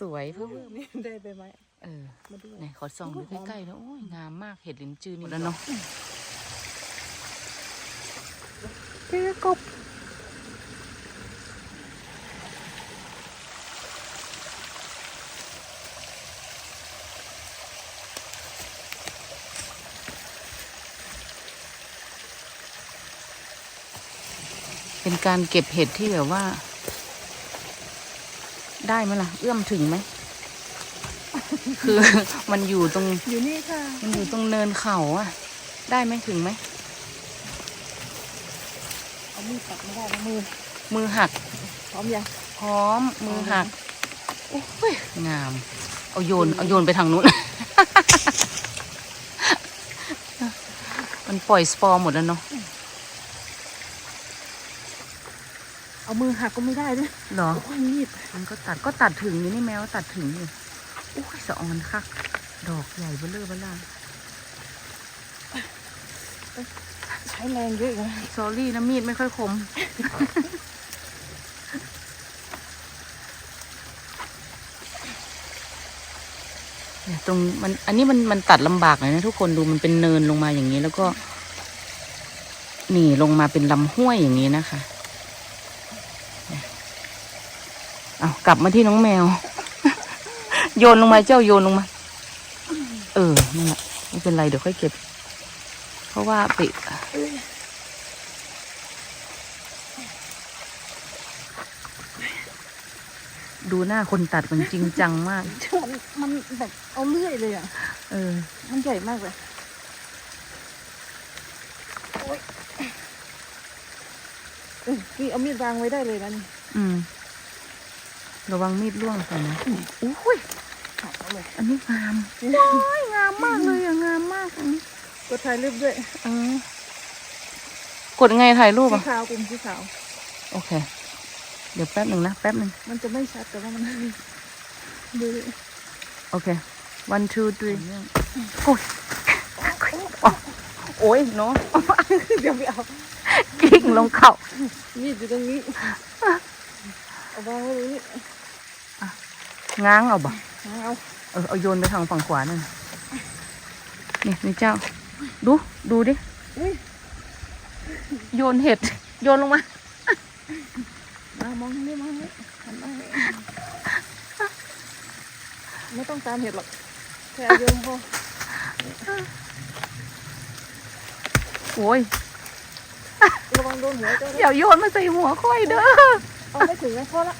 สวยเพิ่มนี่ได้ใบไม้เออมาด้วยไหนขอส่องดูใกล้ๆนะโอ้ยงามมากเห็ดลิ้นจือนี่แล้วเนาะเจอกบเป็นการเก็บเห็ดที่แบบว่า ได้ไหมล่ะ เอื้อมถึงไหม คือมันอยู่ตรง อยู่นี่ค่ะ มันอยู่ตรงเนินเขาอะได้ไหมถึงไหม เอามีดตัดไม่ได้นะมือ มือหัก พร้อมยัง พร้อม มือหัก โอ้ย งาม เอาโยน เอาโยนไปทางนู้น มันปล่อยสปอร์หมดแล้วเนาะ เอามือหักก็ไม่ได้ด้วยเหรอโอ้ยมีดมันก็ตัดก็ตัดถึงอยู่นี่แมวตัดถึงอยู่โอ้ยสะออนคัก ดอกใหญ่เบ้อเร่อเบ้อล่าใช้แรงเยอะอยู่นะสอรี่นะมีดไม่ค่อยคม เนี่ยตรงมันอันนี้มันมันตัดลำบากเลยนะทุกคนดูมันเป็นเนินลงมาอย่างนี้แล้วก็หนีลงมาเป็นลำห้วยอย่างนี้นะคะเนี่ย เอากลับมาที่น้องแมว โยนลงมาเจ้าโยนลงมา เออนั่นแหละไม่เป็นไรเดี๋ยวค่อยเก็บ เพราะว่าไปดูหน้าคนตัดมันจริงจังมากมันมันแบบเอาเลื่อยเลยอะ เออ มันใหญ่มากเลยโอ๊ยเออนี่เอามีดวางไว้ได้เลยนะนี่อืม ระวังมีดร่วงไปนะอุ้ยหักเอาเลยอันนี้งามโอ้ยงามมากเลยอะงามมากอันนี้กดถ่ายรูปด้วยเออกดไงถ่ายรูปสีอะ ขาวกลุ่มสีขาว โอเค เดี๋ยวแป๊บหนึ่งนะ แป๊บหนึ่งมันจะไม่ชัดแต่ว่ามันดูดิโอเค one two three โอ้ยอ๋อโอ้ยเนาะเดี๋ยวไปเอา กิ้งลงเข่า มีดอยู่ตรงนี้ เอาวางไว้ตรงนี้ ง้างเอาบ่เอาเออเอาโยนไปทางฝั่งขวานั่นน่ะนี่นี่เจ้า ดูดูดิอุ้ยโยนเห็ด โยนลงมามามองนี่มองนี่หันมาให้ไม่ต้องตามเห็ดหรอกแค่เอาโยนพอโอ้ยระวังโดนหัวเจ้าด้วยอย่าโยนมาใส่หัวค่อยเด้อเอาไม่ถึงนะพอละ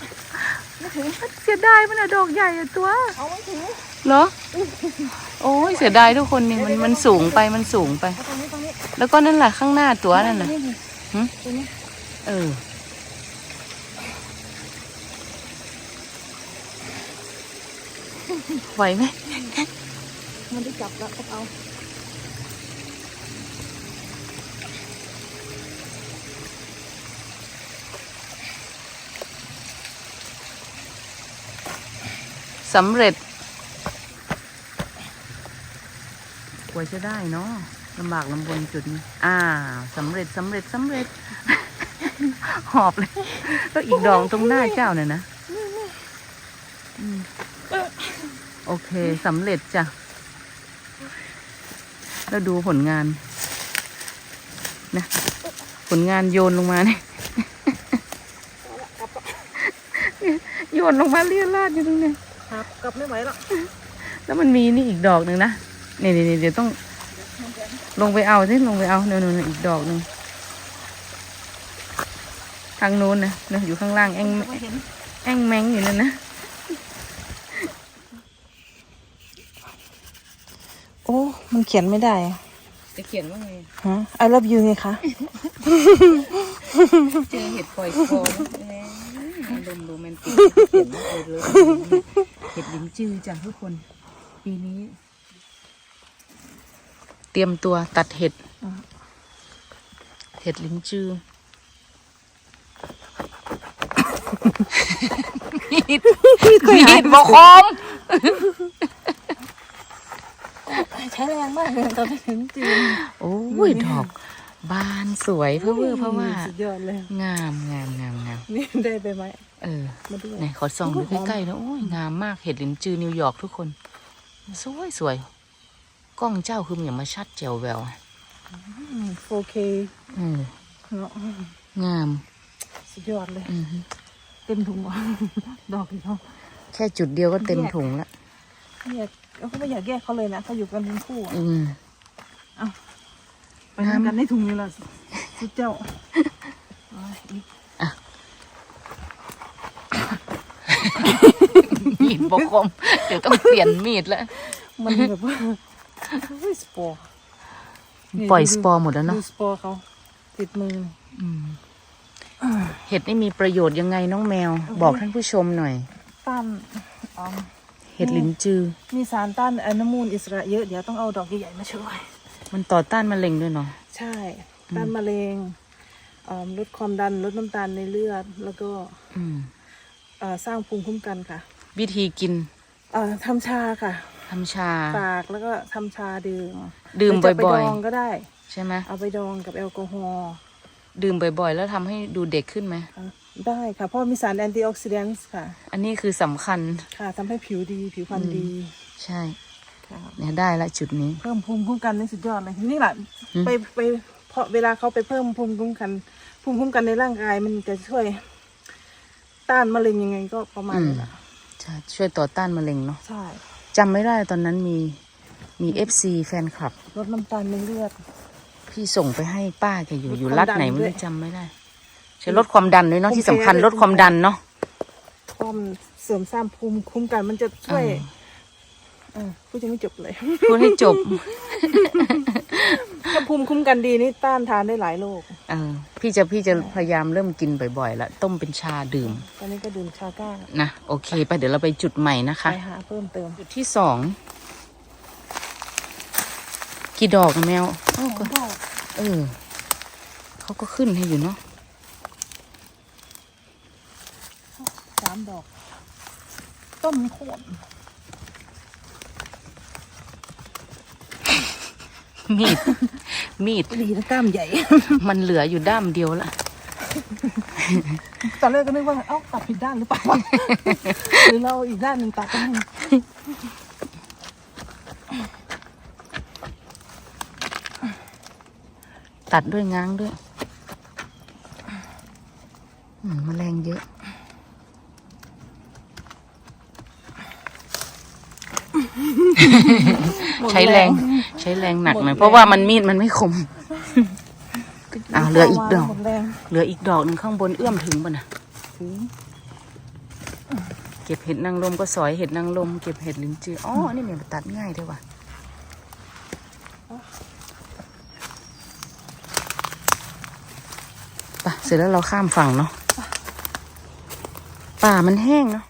ไม่ถึงเสียดายมันอะดอกใหญ่อะตัวเอาไม่ถึงเหรอโอ้ยเสียดายทุกคนนี่มันมันสูงไปมันสูงไป เอาตรงนี้ตรงนี้แล้วก็นั่นแหละข้างหน้าตัวนั่นน่ะหึ ตรงนี้เออ ไหวไหมมันได้จับแล้วก็เอา สำเร็จกว่าจะได้เนาะลำบากลำบนจุดนี้อ่าสำเร็จสำเร็จสำเร็จ หอบเลย แล้วอีกดอกตรงหน้าเจ้าเนี่ยนะอืมโอเคสำเร็จจ้ะ แล้วดูผลงาน นะ ผลงานโยนลงมาเนี่ยโยนลงมาเลี่ยราดอยู่ตรงเนี้ย ครับกลับไม่ไหวหรอกแล้วมันมีนี่อีกดอกหนึ่งนะนี่นี่เดี๋ยวต้อง ลงไปเอาสิลงไปเอาเนนๆอีกดอกหนึ่งทางนู้นนะนะอยู่ข้างล่างแองไม่เห็นแองแมงอยู่นั่นนะโอ้มันเขียนไม่ได้อะจะเขียนว่าไงฮะ I love you ไงคะเจอเห็ดปล่อยคอนะอารมณ์โรแมนติกเขียนว่าเออ เลยเห็ดลิ้นจือจ้ะทุกคน ปีนี้ เตรียมตัวตัดเห็ด เห็ดลิ้นจือมีดมีดบอกคมใช้แรงมากเลยตอนนี้จริงโอ้ยดอก บานสวยเพราะว่าเพราะว่าสุดยอดเลยงามงามงามงามนี่ได้ไปไหมเออมาด้วยไหนขอส่องดูใกล้ๆนะโอ้ยงามมากเห็ดลินจือนิวยอร์กทุกคน สวยสวยกล้องเจ้าคือมันอย่างมาชัดแจ๋วแววอะอืม 4K เออเนาะงาม สุดยอดเลยอือฮึเต็มถุงวะดอกอีกเนาะแค่จุดเดียวก็เต็มถุงละไม่อยากเราก็ไม่อยากแยกเขาเลยนะเขาอยู่กันทั้งคู่อะอืม ไปทำกันในถุงนี้ละสุดเจ้าเอาอีกมีดบกคมเดี๋ยวต้องเปลี่ยนมีดแล้วมันแบบว่าเฮ้ยสปอร์นี่ปล่อยดูสปอร์หมดแล้วเนาะดูสปอร์เขาติดมืออืมเห็ดนี่มีประโยชน์ยังไงน้องแมว บอกท่านผู้ชมหน่อยต้านอืมเห็ดลินจือ มีสารต้านอนุมูลอิสระเยอะ เดี๋ยวต้องเอาดอกใหญ่ๆมาช่วย มันต่อต้านมะเร็งด้วยเนาะ ใช่ต้านมะเร็งอืมลดความดันลดน้ำตาลในเลือด แล้วก็อืมเอ่อสร้างภูมิคุ้มกันค่ะ วิธีกินเอ่อทำชาค่ะทำชาตากแล้วก็ทำชาดื่ม ดื่มหรืจะไปบ่อยดองก็ได้ๆใช่ไหมเอาไปดองกับแอลกอฮอล์ดื่มบ่อยๆ แล้วทำให้ดูเด็กขึ้นไหมอะได้ค่ะ เพราะมีสารแอนตี้ออกซิแดนต์ค่ะ อันนี้คือสำคัญค่ะทำให้ผิวดีผิวพรรณดี ใช่ค่ะ เนี่ยได้ละจุดนี้ เพิ่มภูมิคุ้มกันนี่สุดยอดเลยนี่แหละอืมไปไปเพราะเวลาเขาไปเพิ่มภูมิคุ้มกัน ภูมิคุ้มกันในร่างกายมันจะช่วย ต้านมะเร็งยังไงก็ประมาณนี้แหละใช่ช่วยต่อต้านมะเร็งเนาะใช่จำไม่ได้ตอนนั้นมีมีเอฟซีแฟนคลับลดน้ำตาลในเลือดพี่ส่งไปให้ป้าแกอยู่ลดอยู่ความรัฐดันไหนไม่ด้รู้วยจำไม่ได้ใช้ลดความดันด้วยเนาะภูมิที่สำคัญแพ้ลดความดันเนาะความเสริมสร้างภูมิคุ้มกันมันจะช่วยอ่า เออพูดจะไม่จบเลย พูดให้จบ ถ้าภูมิคุ้มกันดีนี่ต้านทานได้หลายโรคเออ พี่จะพี่จะพยายามเริ่มกินบ่อยๆละต้มเป็นชาดื่ม ตอนนี้ก็ดื่มชาก้านะโอเคไปเดี๋ยวเราไปจุดใหม่นะคะ ไปหาเพิ่มเติม จุดที่สองกี่ดอกอะแมวอ้าวก็ก็เออเขาก็ขึ้นให้อยู่เนาะสามดอก ต้มโคน มีด มีด ดีนะกล้ามใหญ่ มันเหลืออยู่ด้ามเดียวละ ตอนแรกก็นึกว่า เอ้าตัดผิดด้านหรือเปล่าหรือเราอีกด้านหนึ่งตัดกันตัดด้วยง้างด้วยอืมแมลงเยอะ ใช้แรง ใช้แรงหนักหน่อยเพราะว่ามันมีดมันไม่คมอะเหลืออีกดอกหมดแรงเหลืออีกดอกหนึ่งข้างบนเอื้อมถึงป่ะนะถึงเก็บเห็ดนางรมก็สอยเห็ดนางรมเก็บเห็ดลิ้นจืออ๋อนี่มันตัดง่ายด้วยว่ะไปเสร็จแล้วเราข้ามฝั่งเนาะป่ามันแห้งเนาะ